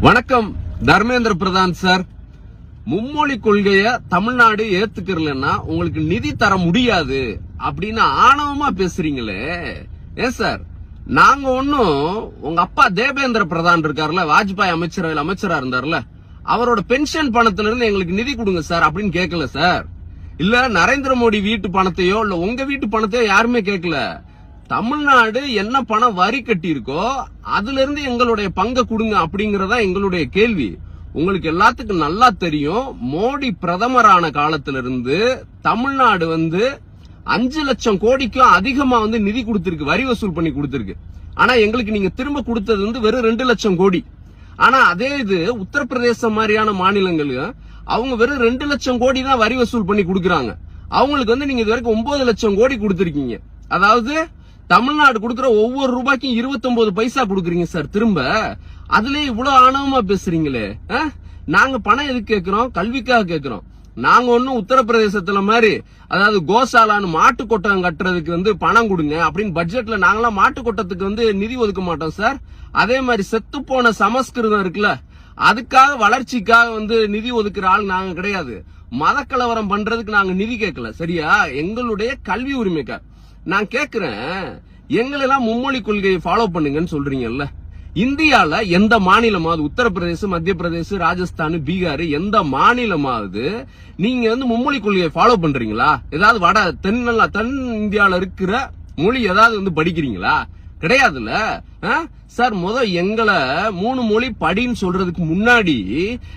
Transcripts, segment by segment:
வணக்கம் தர்மேந்திர பிரதான் சார். மும்மொழி கொள்கைய தமிழ்நாடு ஏத்துக்கிறலன்னா உங்களுக்கு நிதி தர முடியாது அப்படின்னு ஆணவமா பேசுறீங்களே. ஏன் சார்? நாங்க ஒன்னும் உங்க அப்பா தேவேந்திர பிரதான் இருக்காருல்ல வாஜ்பாய் அமைச்சரவையில் அமைச்சரா இருந்தார்ல அவரோட பென்ஷன் பணத்துல இருந்து எங்களுக்கு நிதி கொடுங்க சார் அப்படின்னு கேட்கல சார். இல்ல நரேந்திர மோடி வீட்டு பணத்தையோ இல்ல உங்க வீட்டு பணத்தையோ யாருமே கேட்கல. தமிழ்நாடு என்ன பணம் வரி கட்டி இருக்கோ அதுல இருந்து எங்களுடைய பங்கை கொடுங்க அப்படிங்கறதா எங்களுடைய கேள்வி. உங்களுக்கு எல்லாத்துக்கும் நல்லா தெரியும் மோடி பிரதமரான காலத்திலிருந்து தமிழ்நாடு வந்து அஞ்சு லட்சம் கோடிக்கும் அதிகமா வந்து நிதி கொடுத்திருக்கு வரி வசூல் பண்ணி கொடுத்திருக்கு. ஆனா எங்களுக்கு நீங்க திரும்ப கொடுத்தது வந்து வெறும் ரெண்டு லட்சம் கோடி. ஆனா அதே இது உத்தரப்பிரதேசம் மாதிரியான மாநிலங்கள் அவங்க வெறும் ரெண்டு லட்சம் கோடி தான் வரி வசூல் பண்ணி கொடுக்குறாங்க. அவங்களுக்கு வந்து நீங்க இது வரைக்கும் ஒன்பது லட்சம் கோடி கொடுத்திருக்கீங்க. அதாவது தமிழ்நாடு கொடுக்குற ஒவ்வொரு ரூபாய்க்கும் 29 பைசா கொடுக்குறீங்க சார். திரும்ப அதுலயே இவ்வளவு ஆணவமா பேசுறீங்களே ஆ? நாங்க பணம் எதுக்கு கேட்கிறோம் கல்விக்காக கேட்கிறோம் நாங்க ஒன்னும் உத்தரப்பிரதேசத்துல மாதிரி அதாவது கோசாலான்னு மாட்டு கொட்டகம் கட்டுறதுக்கு வந்து பணம் கொடுங்க அப்படின்னு பட்ஜெட்ல நாங்களாம் மாட்டு கொட்டத்துக்கு வந்து நிதி ஒதுக்க மாட்டோம் சார். அதே மாதிரி செத்து போன சமஸ்கிருதம் இருக்குல்ல அதுக்காக வளர்ச்சிக்காக வந்து நிதி ஒதுக்குற ஆள் நாங்க கிடையாது. மத கலவரம் பண்றதுக்கு நாங்க நிதி கேட்கல சரியா? எங்களுடைய கல்வி உரிமைக்காக. நான் கேக்குறேன். எங்களெல்லாம் மும்மொழி கொள்கையை ஃபாலோ பண்ணுங்கன்னு சொல்றீங்கல்ல. இந்தியால எந்த மாநிலமாவது உத்தரப்பிரதேசம் மத்திய பிரதேசம் ராஜஸ்தான் பீகார் எந்த மாநிலமாவது நீங்க வந்து மும்மொழி கொள்கையை ஃபாலோ பண்றீங்களா? ஏதாவது வட தென் தென் இந்தியால இருக்கிற மொழி ஏதாவது வந்து படிக்கிறீங்களா? கிடையாதுல்ல. ஆ? சார் முத எங்களை மூணு மொழி படின்னு சொல்றதுக்கு முன்னாடி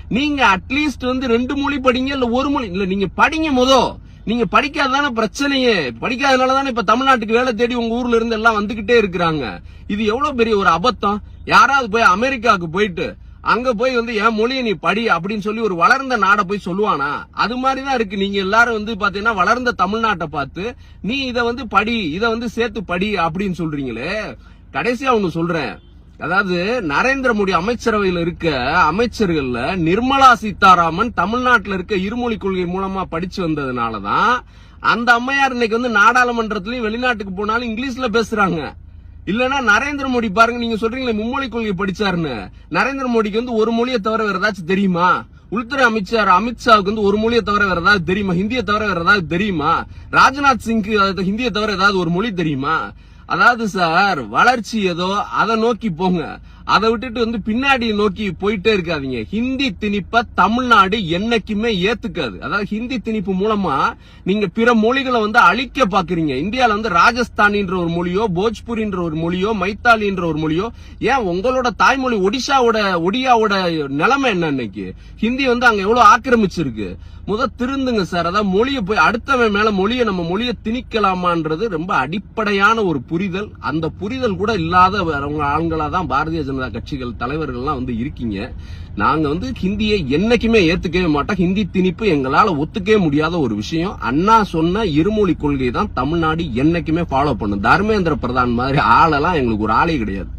நீங்க அட்லீஸ்ட் வந்து ரெண்டு மொழி படிங்க இல்ல ஒரு மொழி இல்ல நீங்க படிங்க முதல் நீங்க படிக்காததான பிரச்சனையே. படிக்காதனால தானே இப்ப தமிழ்நாட்டுக்கு வேலை தேடி உங்க ஊர்ல இருந்து எல்லாம் வந்துகிட்டே இருக்கிறாங்க. இது எவ்வளவு பெரிய ஒரு அபத்தம்? யாராவது போய் அமெரிக்காவுக்கு போயிட்டு அங்க போய் வந்து என் மொழியை நீ படி அப்படின்னு சொல்லி ஒரு வளர்ந்த நாடை போய் சொல்லுவானா? அது மாதிரி தான் இருக்கு. நீங்க எல்லாரும் வந்து பாத்தீங்கன்னா வளர்ந்த தமிழ்நாட்டை பார்த்து நீ இத வந்து படி இத வந்து சேர்த்து படி அப்படின்னு சொல்றீங்களே. கடைசியா ஒண்ணு சொல்றேன். அதாவது நரேந்திர மோடி அமைச்சரவையில் இருக்க அமைச்சர்கள்ல நிர்மலா சீதாராமன் தமிழ்நாட்டில் இருக்க இருமொழி கொள்கை மூலமா படிச்சு வந்ததுனாலதான் அந்த அம்மையார் இன்னைக்கு வந்து நாடாளுமன்றத்திலயும் வெளிநாட்டுக்கு போனாலும் இங்கிலீஷ்ல பேசுறாங்க. இல்லனா நரேந்திர மோடி பாருங்க நீங்க சொல்றீங்களே மும்மொழி கொள்கை படிச்சாருன்னு. நரேந்திர மோடிக்கு வந்து ஒரு மொழியை தவிர வேற ஏதாச்சும் தெரியுமா? உள்துறை அமைச்சர் அமித்ஷாவுக்கு வந்து ஒரு மொழியை தவிர வேற ஏதாவது தெரியுமா? ஹிந்தியை தவிர வேற ஏதாவது தெரியுமா? ராஜ்நாத் சிங்க்கு ஹிந்தியை தவிர ஏதாவது ஒரு மொழி தெரியுமா? அதாவது சார் வளர்ச்சி ஏதோ அதை நோக்கி போங்க. அதை விட்டுட்டு வந்து பின்னாடி நோக்கி போயிட்டே இருக்காதீங்க. ஹிந்தி திணிப்ப தமிழ்நாடு என்னைக்குமே ஏத்துக்காது. அதாவது ஹிந்தி திணிப்பு மூலமா நீங்க பிற மொழிகளை வந்து அழிக்க பாக்குறீங்க. இந்தியால வந்து ராஜஸ்தானின்ற ஒரு மொழியோ போஜ்புரின்ற ஒரு மொழியோ மைத்தாலின்ற ஒரு மொழியோ ஏன் உங்களோட தாய்மொழி ஒடிஷாவோட ஒடியாவோட நிலைமை என்ன இன்னைக்கு? ஹிந்தி வந்து அங்க எவ்வளவு ஆக்கிரமிச்சிருக்கு? முத திருந்துங்க சார். அதாவது மொழியை போய் அடுத்தவன் மேல மொழியை நம்ம மொழியை திணிக்கலாமான்றது ரொம்ப அடிப்படையான ஒரு புரிதல். அந்த புரிதல் கூட இல்லாத அவங்க ஆண்களா தான் பாரதிய ஜனதா கட்சிகள் தலைவர்கள்லாம் வந்து இருக்கீங்க. நாங்க வந்து ஹிந்தியை என்னைக்குமே ஏத்துக்கவே மாட்டோம். ஹிந்தி திணிப்பு எங்களால ஒத்துக்கவே முடியாத ஒரு விஷயம். அண்ணா சொன்ன இருமொழி கொள்கை தான் தமிழ்நாடு என்னைக்குமே ஃபாலோ பண்ணும். தர்மேந்திர பிரதான் மாதிரி ஆளெல்லாம் எங்களுக்கு ஒரு ஆளே கிடையாது.